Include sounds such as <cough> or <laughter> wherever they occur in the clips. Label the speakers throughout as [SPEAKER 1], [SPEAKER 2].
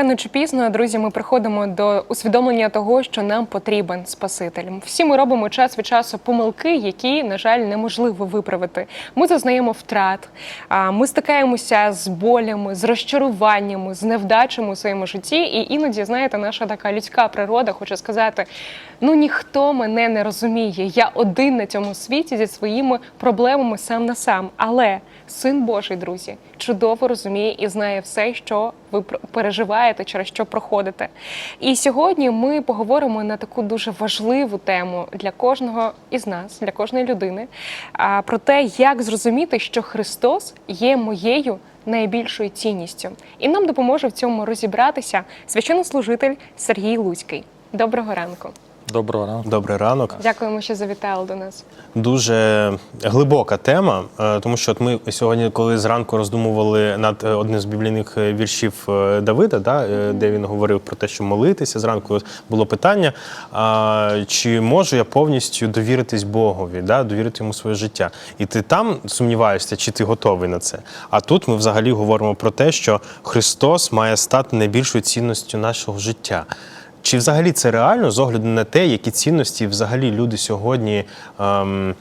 [SPEAKER 1] Рано чи пізно, друзі, ми приходимо до усвідомлення того, що нам потрібен Спаситель. Всі ми робимо час від часу помилки, які, на жаль, неможливо виправити. Ми зазнаємо втрат, ми стикаємося з болями, з розчаруваннями, з невдачами у своєму житті. І іноді, знаєте, наша така людська природа хоче сказати: ну ніхто мене не розуміє. Я один на цьому світі зі своїми проблемами сам на сам. Але син Божий, друзі, чудово розуміє і знає все, що ви переживаєте, через що проходите. І сьогодні ми поговоримо на таку дуже важливу тему для кожного із нас, для кожної людини, про те, як зрозуміти, що Христос є моєю найбільшою цінністю. І нам допоможе в цьому розібратися священнослужитель Сергій Луцький. Доброго ранку.
[SPEAKER 2] Доброго ранку.
[SPEAKER 3] Добрий ранок.
[SPEAKER 1] Дякуємо, що завітали до нас.
[SPEAKER 3] Дуже глибока тема, е, тому що от ми сьогодні, коли зранку роздумували над е, одним з біблійних е, віршів Давида, да, де він говорив про те, що молитися зранку, було питання: а, чи можу я повністю довіритись Богові, да, довірити йому своє життя. І ти там сумніваєшся, чи ти готовий на це. А тут ми взагалі говоримо про те, що Христос має стати найбільшою цінністю нашого життя. Чи взагалі це реально з огляду на те, які цінності взагалі люди сьогодні ем,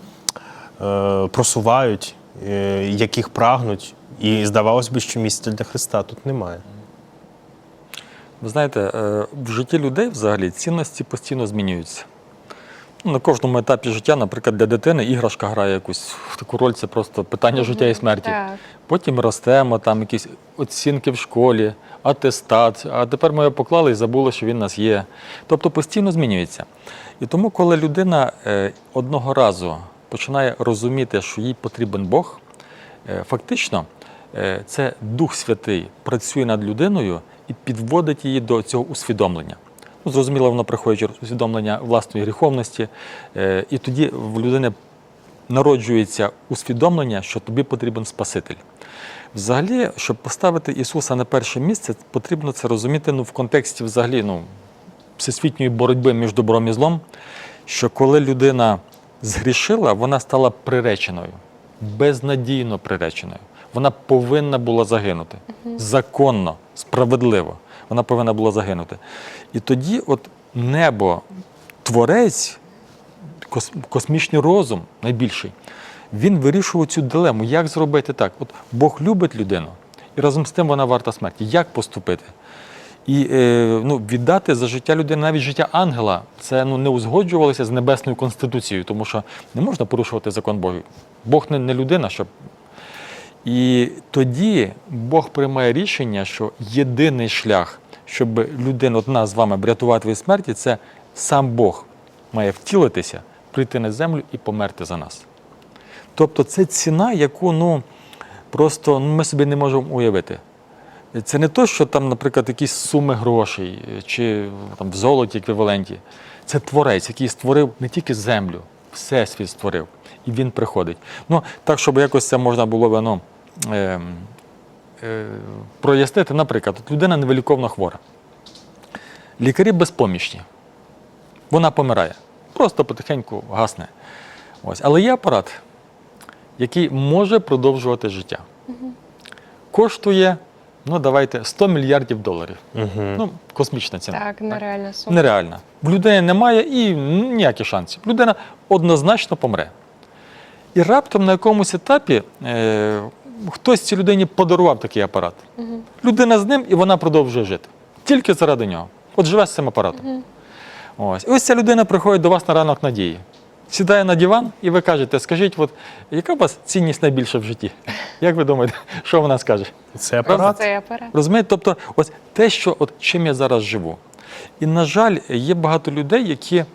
[SPEAKER 3] е, просувають, е, яких прагнуть? І здавалось би, що місця для Христа тут немає.
[SPEAKER 2] Ви знаєте, е, в житті людей взагалі цінності постійно змінюються. На кожному етапі життя, наприклад, для дитини іграшка грає якусь таку роль, це просто питання життя і смерті.
[SPEAKER 1] Так.
[SPEAKER 2] Потім ростемо, там якісь оцінки в школі, атестат, а тепер ми його поклали і забули, що він у нас є. Тобто постійно змінюється. І тому, коли людина е, одного разу починає розуміти, що їй потрібен Бог, е, фактично е, це Дух Святий працює над людиною і підводить її до цього усвідомлення. Ну, зрозуміло, воно приходить через усвідомлення власної гріховності, е, і тоді в людини народжується усвідомлення, що тобі потрібен Спаситель. Взагалі, щоб поставити Ісуса на перше місце, потрібно це розуміти ну, в контексті взагалі ну, всесвітньої боротьби між добром і злом, що коли людина згрішила, вона стала приреченою, безнадійно приреченою. Вона повинна була загинути законно, справедливо. Вона повинна була загинути. І тоді, от небо, творець, космічний розум найбільший, він вирішував цю дилему, як зробити так. От Бог любить людину, і разом з тим вона варта смерті. Як поступити? І е, ну, віддати за життя людини, навіть життя ангела, це ну, не узгоджувалося з небесною конституцією, тому що не можна порушувати закон Божий. Бог не, не людина, щоб. І тоді Бог приймає рішення, що єдиний шлях, щоб людина, от нас з вами врятувати від смерті, це сам Бог має втілитися, прийти на землю і померти за нас. Тобто це ціна, яку ну, просто ну, ми собі не можемо уявити. Це не то, що там, наприклад, якісь суми грошей чи там, в золоті еквіваленті. Це творець, який створив не тільки землю, всесвіт створив. І він приходить. Ну, так, щоб якось це можна було ну, е, е, прояснити, наприклад, от людина невиліковно хвора. Лікарі безпомічні. Вона помирає. Просто потихеньку гасне. Ось. Але є апарат, який може продовжувати життя. Коштує, ну давайте, 100 мільярдів доларів. Ну, космічна ціна.
[SPEAKER 1] Так, нереальна сума.
[SPEAKER 2] Нереальна. В людини немає і ніяких шансів. Людина однозначно помре. І раптом на якомусь етапі е, хтось цій людині подарував такий апарат. Людина з ним і вона продовжує жити. Тільки заради нього. От живе з цим апаратом. Ось. І ось ця людина приходить до вас на ранок надії. Сідає на диван, і ви кажете, скажіть, от, яка у вас цінність найбільша в житті? Як ви думаєте, <laughs> що вона скаже?
[SPEAKER 3] Це апарат.
[SPEAKER 1] Цей апарат.
[SPEAKER 2] Розумієте? Тобто, ось те, що от чим я зараз живу. І, на жаль, є багато людей, які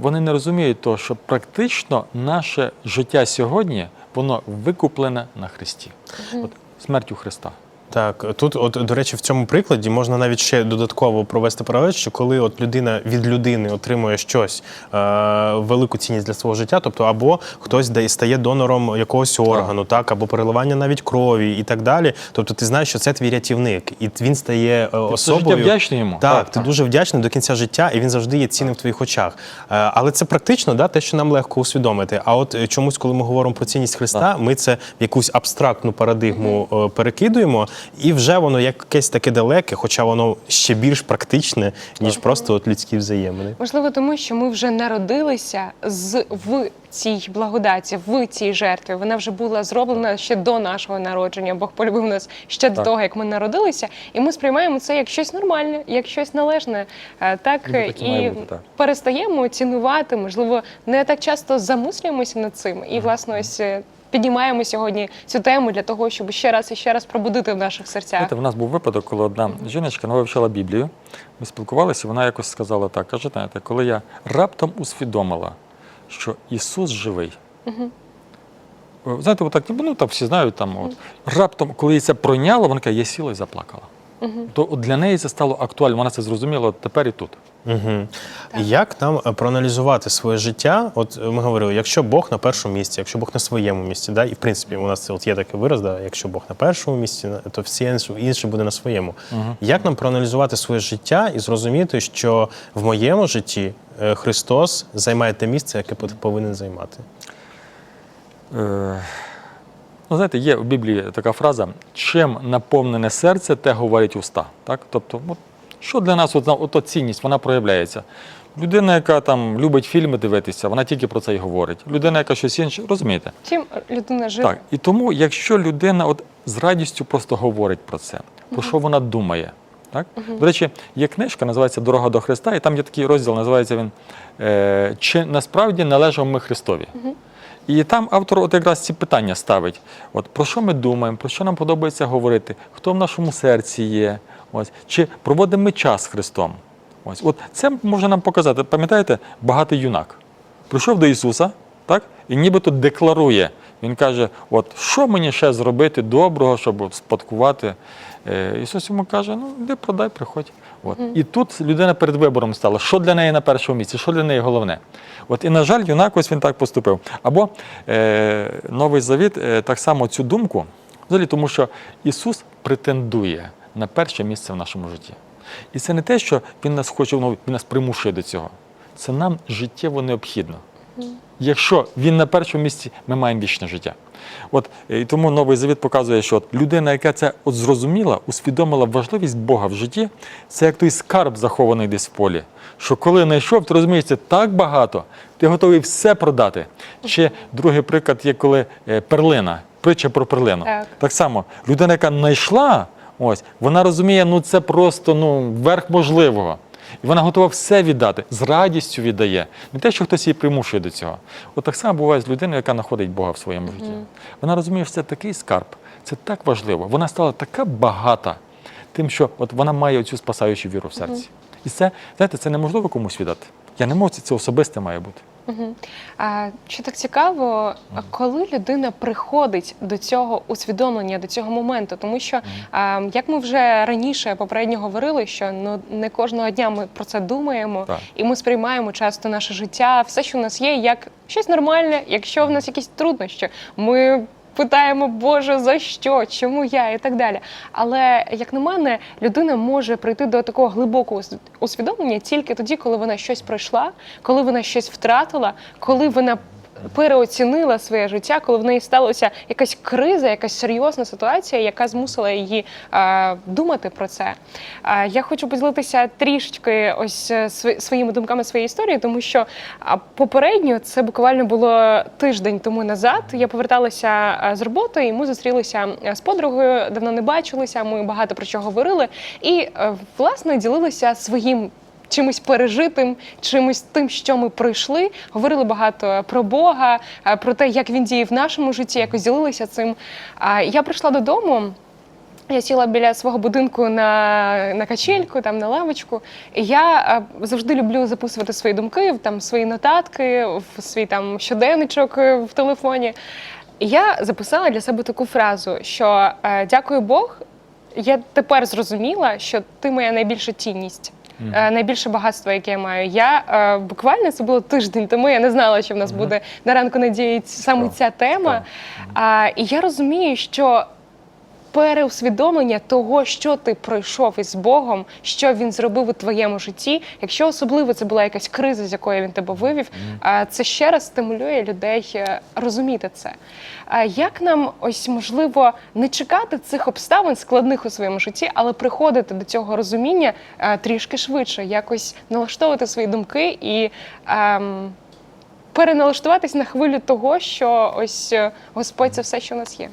[SPEAKER 2] вони не розуміють того, що практично наше життя сьогодні воно викуплене на Христі. От смертю Христа.
[SPEAKER 3] Так, тут, от, до речі, в цьому прикладі можна навіть ще додатково провести паралель, що коли от людина від людини отримує щось е, велику цінність для свого життя, тобто або хтось дає стає донором якогось органу, так, або переливання навіть крові і так далі. Тобто ти знаєш, що це твій рятівник, і він стає е, особою.
[SPEAKER 2] життя вдячний йому.
[SPEAKER 3] Так,
[SPEAKER 2] Так,
[SPEAKER 3] ти дуже вдячний до кінця життя, і він завжди є цінним в твоїх очах. Е, Але це практично, да, те, що нам легко усвідомити. А от е, чомусь, коли ми говоримо про цінність Христа, ми це в якусь абстрактну парадигму е, перекидуємо. І вже воно якесь таке далеке, хоча воно ще більш практичне, ніж просто от людські взаємини.
[SPEAKER 1] Можливо, тому що ми вже народилися з в цій благодаті, в цій жертві. Вона вже була зроблена ще до нашого народження. Бог полюбив нас ще до того, як ми народилися, і ми сприймаємо це як щось нормальне, як щось належне. Е, Так
[SPEAKER 2] і бути, так.
[SPEAKER 1] перестаємо цінувати, можливо, не так часто замислюємося над цим. І власне ось. Піднімаємо сьогодні цю тему для того, щоб ще раз і ще раз пробудити в наших серцях.
[SPEAKER 2] Знаєте, в нас був випадок, коли одна жіночка вона вивчала Біблію. Ми спілкувалися, вона якось сказала так: каже, знаєте, коли я раптом усвідомила, що Ісус живий. Угу. Знаєте, отак, ну так всі знають там. От, раптом, коли її це пройняло, вона каже, я сіла і заплакала. То для неї це стало актуально, вона це зрозуміла тепер і тут.
[SPEAKER 3] Угу. Як нам е, проаналізувати своє життя? От е, ми говорили, якщо Бог на першому місці, якщо Бог на своєму місці, да, і в принципі у нас це от є такий вираз, да, якщо Бог на першому місці, то всі інше, буде на своєму. Як нам проаналізувати своє життя і зрозуміти, що в моєму житті е, Христос займає те місце, яке повинен займати?
[SPEAKER 2] Е, ну, знаєте, є в Біблії така фраза: чим наповнене серце, те говорить уста. Так? Тобто, от, що для нас от, ото цінність, вона проявляється. Людина, яка там любить фільми дивитися, вона тільки про це й говорить. Людина, яка щось інше, розумієте?
[SPEAKER 1] Чим людина живе?
[SPEAKER 2] Так. І тому, якщо людина от з радістю просто говорить про це, про що вона думає. Так? До речі, є книжка, називається Дорога до Христа, і там є такий розділ, називається він е, Чи насправді належимо ми Христові? І там автор от якраз ці питання ставить: от про що ми думаємо, про що нам подобається говорити, хто в нашому серці є, ось, чи проводимо ми час з Христом. Ось, от це може нам показати. Пам'ятаєте, багатий юнак прийшов до Ісуса, так, і нібито декларує. Він каже: От що мені ще зробити доброго, щоб спадкувати? Е, Ісус йому каже: ну іди продай, приходь. От. І тут людина перед вибором стала, що для неї на першому місці, що для неї головне. От і, на жаль, юнак ось він так поступив. Або е, Новий Завіт е, так само цю думку, взагалі, тому що Ісус претендує на перше місце в нашому житті. І це не те, що Він нас хоче, ну, він нас примушує до цього. Це нам життєво необхідно. Якщо він на першому місці, ми маємо вічне життя. От е, і тому новий завіт показує, що от людина, яка це от зрозуміла, усвідомила важливість Бога в житті, це як той скарб захований десь в полі. Що коли знайшов, ти розумієш, це так багато, ти готовий все продати. Чи другий приклад є, коли е, перлина, притча про перлину.
[SPEAKER 1] Так.
[SPEAKER 2] Так само, людина, яка знайшла, ось, вона розуміє, ну це просто ну, верх можливого. І вона готова все віддати, з радістю віддає. Не те, що хтось її примушує до цього. От так само буває з людиною, яка знаходить Бога в своєму житті. Вона розуміє, що це такий скарб, це так важливо. Вона стала така багата тим, що от вона має цю спасаючу віру в серці. І це, знаєте, це неможливо комусь віддати. Я не можу, це, це особисте має бути.
[SPEAKER 1] А що так цікаво, а коли людина приходить до цього усвідомлення, до цього моменту, тому що а, як ми вже раніше попередньо говорили, що ну не кожного дня ми про це думаємо,
[SPEAKER 2] Так.
[SPEAKER 1] і ми сприймаємо часто наше життя, все, що в нас є, як щось нормальне. Якщо в нас якісь труднощі, ми. Питаємо, Боже, за що, чому я і так далі. Але як на мене, людина може прийти до такого глибокого усвідомлення тільки тоді, коли вона щось пройшла, коли вона щось втратила, коли вона переоцінила своє життя, коли в неї сталася якась криза, якась серйозна ситуація, яка змусила її е, думати про це. Е, я хочу поділитися трішечки ось е, своїми думками своєї історії, тому що попередньо це буквально було тиждень тому назад. Я поверталася е, з роботи, і ми зустрілися е, з подругою, давно не бачилися. Ми багато про що говорили, і власне ділилися своїм чимось пережитим, чимось тим, що ми пройшли. Говорили багато про Бога, е, про те, як він діє в нашому житті, якось ділилися цим. А я прийшла додому. Я сіла біля свого будинку на, на качельку, там на лавочку. І я е, завжди люблю записувати свої думки, там свої нотатки, в свій там щоденничок е, в телефоні. І я записала для себе таку фразу, що е, дякую Бог, я тепер зрозуміла, що ти моя найбільша цінність. Е, Найбільше багатство, яке я маю. Я е, буквально це було тиждень тому. Я не знала, що в нас буде на ранку надії саме ця тема. А, і я розумію, що переусвідомлення того, що ти пройшов із Богом, що він зробив у твоєму житті. Якщо особливо це була якась криза, з якої він тебе вивів, це ще раз стимулює людей е, розуміти це. Як нам ось можливо не чекати цих обставин складних у своєму житті, але приходити до цього розуміння трішки швидше, якось налаштовувати свої думки і ем, переналаштуватись на хвилю того, що ось е, Господь це все, що у нас є.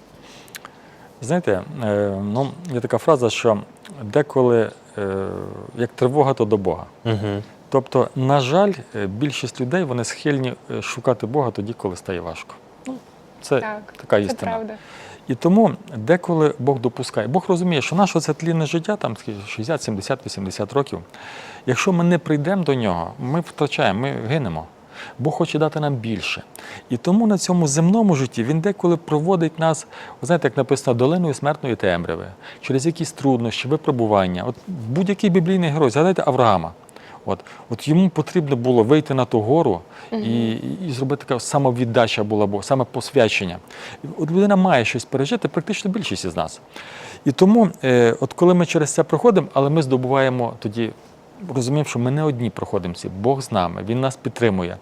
[SPEAKER 2] Знаєте, е, ну, є така фраза, що деколи е, як тривога, то до Бога.
[SPEAKER 3] Угу.
[SPEAKER 2] Тобто, на жаль, е, більшість людей вони схильні шукати Бога тоді, коли стає важко. Ну, це
[SPEAKER 1] Так,
[SPEAKER 2] така
[SPEAKER 1] це
[SPEAKER 2] істина.
[SPEAKER 1] правда.
[SPEAKER 2] І тому деколи Бог допускає. Бог розуміє, що наше це тлінне життя, там 60, 70, 80 років. Якщо ми не прийдемо до нього, ми втрачаємо, ми гинемо. Бог хоче дати нам більше. І тому на цьому земному житті він деколи проводить нас, ви знаєте, як написано, долиною смертної темряви, через якісь труднощі, випробування. От будь-який біблійний герой, згадайте Авраама. От, от йому потрібно було вийти на ту гору і, і, зробити така самовіддача була Богу, саме посвячення. От людина має щось пережити, практично більшість із нас. І тому, е, от коли ми через це проходимо, але ми здобуваємо тоді. Розуміємо, що ми не одні проходимо Бог з нами, Він нас підтримує.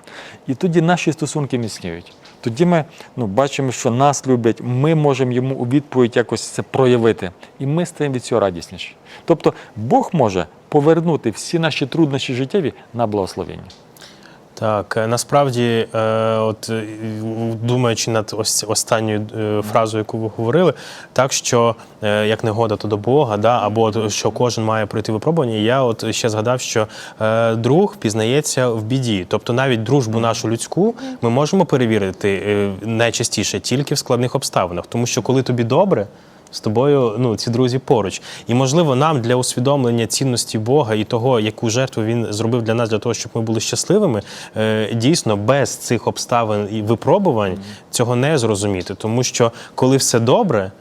[SPEAKER 2] І тоді наші стосунки міцніють. Тоді ми ну, бачимо, що нас люблять, ми можемо йому у відповідь якось це проявити. І ми стаємо від цього радісніші. Тобто Бог може повернути всі наші труднощі життєві на благословення.
[SPEAKER 3] Так, е, насправді, е, от е, думаючи над ось останньою фразою, яку ви говорили, так що як негода, то до Бога, да, або що кожен має пройти випробування. Я от ще згадав, що друг пізнається в біді. Тобто навіть дружбу нашу людську ми можемо перевірити найчастіше тільки в складних обставинах, тому що коли тобі добре. З тобою ну ці друзі поруч, і можливо, нам для усвідомлення цінності Бога і того, яку жертву він зробив для нас, для того, щоб ми були щасливими, е, дійсно без цих обставин і випробувань цього не зрозуміти. Тому що коли все добре,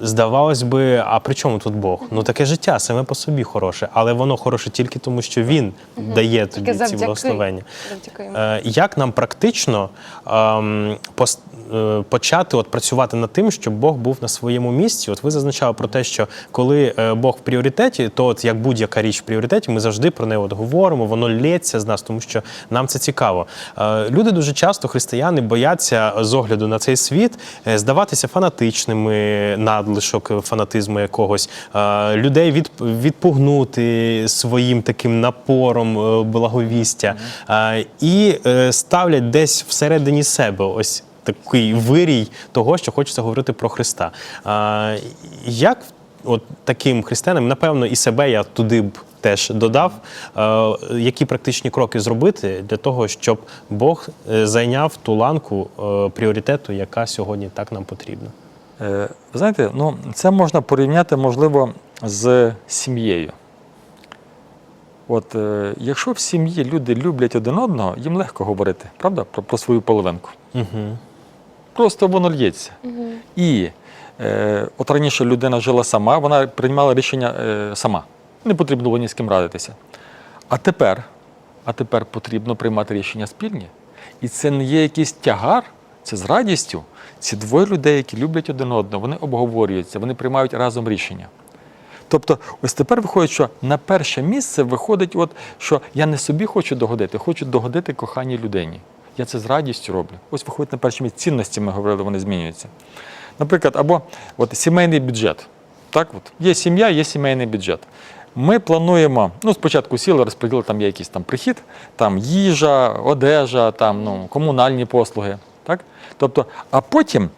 [SPEAKER 3] здавалось би, а при чому тут Бог? Ну таке життя саме по собі хороше, але воно хороше тільки тому, що він дає тобі
[SPEAKER 1] Тільки
[SPEAKER 3] ці
[SPEAKER 1] завдяки.
[SPEAKER 3] благословення.
[SPEAKER 1] Завдяки.
[SPEAKER 3] Е, Як нам практично ем, пос- е, почати от працювати над тим, щоб Бог був на своєму місці? От ви зазначали про те, що коли е, Бог в пріоритеті, то от як будь-яка річ в пріоритеті, ми завжди про неї от говоримо, воно лється з нас, тому що нам це цікаво. Е, Люди дуже часто, християни, бояться з огляду на цей світ е, здаватися фанатичними, надлишок фанатизму якогось, людей від, відпугнути своїм таким напором е, благовістя і е, ставлять десь всередині себе ось такий вирій того, що хочеться говорити про Христа. Як от таким християнам, напевно, і себе я туди б теж додав, е, які практичні кроки зробити для того, щоб Бог зайняв ту ланку пріоритету, яка сьогодні так нам потрібна.
[SPEAKER 2] Е, Ви знаєте, ну, це можна порівняти, можливо, з сім'єю. От е, якщо в сім'ї люди люблять один одного, їм легко говорити, правда, про, про свою половинку.
[SPEAKER 3] Угу.
[SPEAKER 2] Просто воно лється. І е, от раніше людина жила сама, вона приймала рішення е, сама. Не потрібно було ні з ким радитися. А тепер, а тепер потрібно приймати рішення спільні. І це не є якийсь тягар, це з радістю. Ці двоє людей, які люблять один одного, вони обговорюються, вони приймають разом рішення. Тобто, ось тепер виходить, що на перше місце виходить, от, що я не собі хочу догодити, хочу догодити коханій людині. Я це з радістю роблю. Ось виходить на перше місце. Цінності ми говорили, вони змінюються. Наприклад, або от, сімейний бюджет. Так, от, є сім'я, є сімейний бюджет. Ми плануємо, ну, спочатку сіли, розподілили, там є якийсь там прихід, там їжа, одежа, там, ну, комунальні послуги. Так? Тобто, а потім,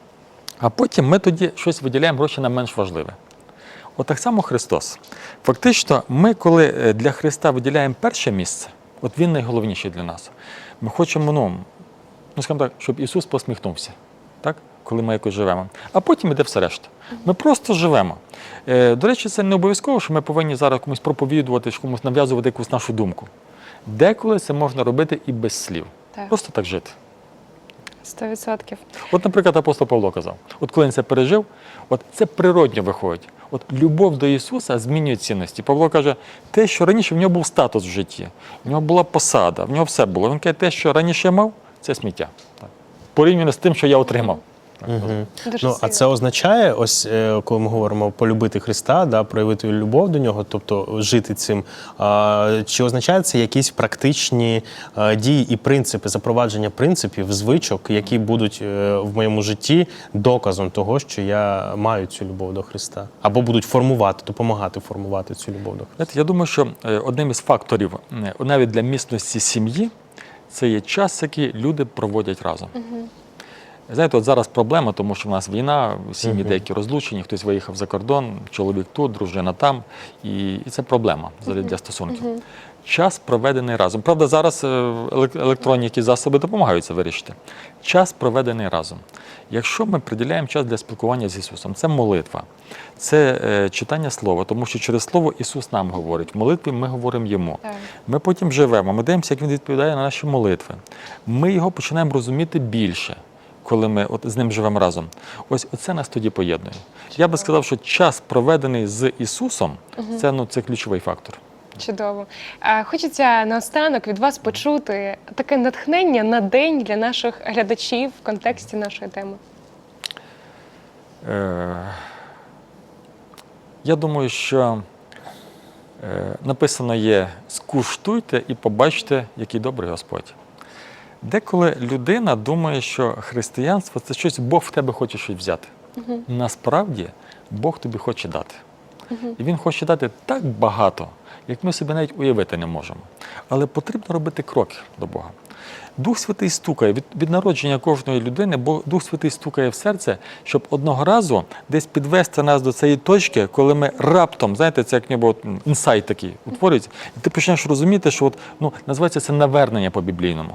[SPEAKER 2] а потім ми тоді щось виділяємо гроші на менш важливе. От так само Христос. Фактично, ми, коли е, для Христа виділяємо перше місце, от Він найголовніший для нас. Ми хочемо, ну, ну скажімо так, щоб Ісус посміхнувся, так? коли ми якось живемо. А потім іде все решта. Ми просто живемо. Е, до речі, це не обов'язково, що ми повинні зараз комусь проповідувати, комусь нав'язувати якусь нашу думку. Деколи це можна робити і без слів.
[SPEAKER 1] Так.
[SPEAKER 2] Просто так жити.
[SPEAKER 1] Сто відсотків.
[SPEAKER 2] От, наприклад, апостол Павло казав: от коли він це пережив, от це природньо виходить. От любов до Ісуса змінює цінності. Павло каже, те, що раніше в нього був статус в житті, в нього була посада, в нього все було. Він каже, те, що раніше мав, це сміття. Порівняно з тим, що я отримав.
[SPEAKER 3] Мгм.
[SPEAKER 1] Дуже
[SPEAKER 3] Ну, а це означає, ось е, коли ми говоримо полюбити Христа, да, проявити любов до нього, тобто жити цим. А, чи означає це якісь практичні е, дії і принципи, запровадження принципів, звичок, які будуть е, в моєму житті доказом того, що я маю цю любов до Христа, або будуть формувати, допомагати формувати цю любов до Христа?
[SPEAKER 2] Я думаю, що одним із факторів навіть для міцності сім'ї це є час, який люди проводять разом. Знаєте, от зараз проблема, тому що в нас війна, сім'ї деякі розлучені, хтось виїхав за кордон, чоловік тут, дружина там. І, і це проблема взагалі для стосунків. Час проведений разом. Правда, зараз е, елек- електронні якісь засоби допомагають це вирішити. Час проведений разом. Якщо ми приділяємо час для спілкування з Ісусом, це молитва, це е, читання Слова, тому що через Слово Ісус нам говорить. В молитві ми говоримо Йому. Ми потім живемо, ми дивимося, як він відповідає на наші молитви. Ми його починаємо розуміти більше, коли ми от з ним живемо разом. Ось оце нас тоді поєднує. Я би сказав, що час, проведений з Ісусом, це, ну, це ключовий фактор.
[SPEAKER 1] Чудово. Хочеться наостанок від вас почути таке натхнення на день для наших глядачів в контексті нашої теми.
[SPEAKER 2] Е, я думаю, що е, написано є: скуштуйте і побачте, який добрий Господь. Деколи людина думає, що християнство це щось Бог в тебе хоче щось взяти. Насправді Бог тобі хоче дати. І Він хоче дати так багато, як ми собі навіть уявити не можемо. Але потрібно робити кроки до Бога. Дух Святий стукає від, від народження кожної людини, бо Дух Святий стукає в серце, щоб одного разу десь підвести нас до цієї точки, коли ми раптом, знаєте, це як ніби от інсайт такий утворюється, і ти почнеш розуміти, що от, ну, називається це навернення по біблійному.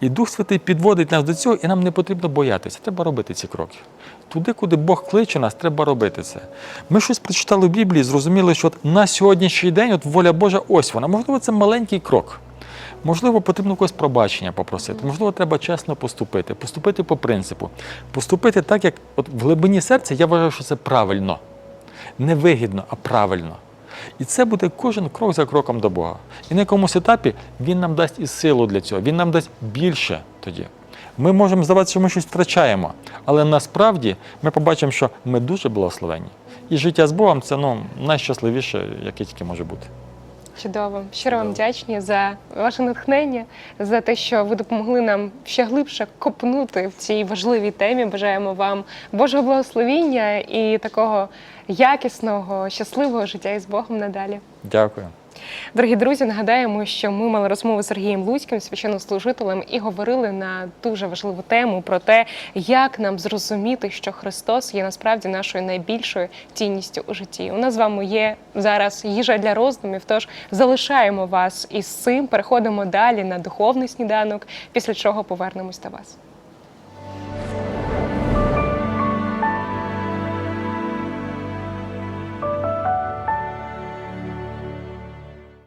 [SPEAKER 2] І Дух Святий підводить нас до цього, і нам не потрібно боятися. Треба робити ці кроки. Туди, куди Бог кличе нас, треба робити це. Ми щось прочитали в Біблії, зрозуміли, що от на сьогоднішній день от воля Божа ось вона. Можливо, це маленький крок. Можливо, потрібно когось пробачення попросити. Можливо, треба чесно поступити, поступити по принципу, поступити так, як от в глибині серця я вважаю, що це правильно. Не вигідно, а правильно. І це буде кожен крок за кроком до Бога. І на якомусь етапі Він нам дасть і силу для цього, Він нам дасть більше тоді. Ми можемо здавати, що ми щось втрачаємо, але насправді ми побачимо, що ми дуже благословені. І життя з Богом це ну, найщасливіше, яке тільки може бути.
[SPEAKER 1] Чудово. Щиро вам вдячні за ваше натхнення, за те, що ви допомогли нам ще глибше копнути в цій важливій темі. Бажаємо вам Божого благословіння і такого якісного, щасливого життя із Богом надалі.
[SPEAKER 2] Дякую.
[SPEAKER 1] Дорогі друзі, нагадаємо, що ми мали розмову з Сергієм Луцьким, священнослужителем, і говорили на дуже важливу тему про те, як нам зрозуміти, що Христос є насправді нашою найбільшою цінністю у житті. У нас з вами є зараз їжа для роздумів. Тож залишаємо вас із цим. Переходимо далі на духовний сніданок, після чого повернемось до вас.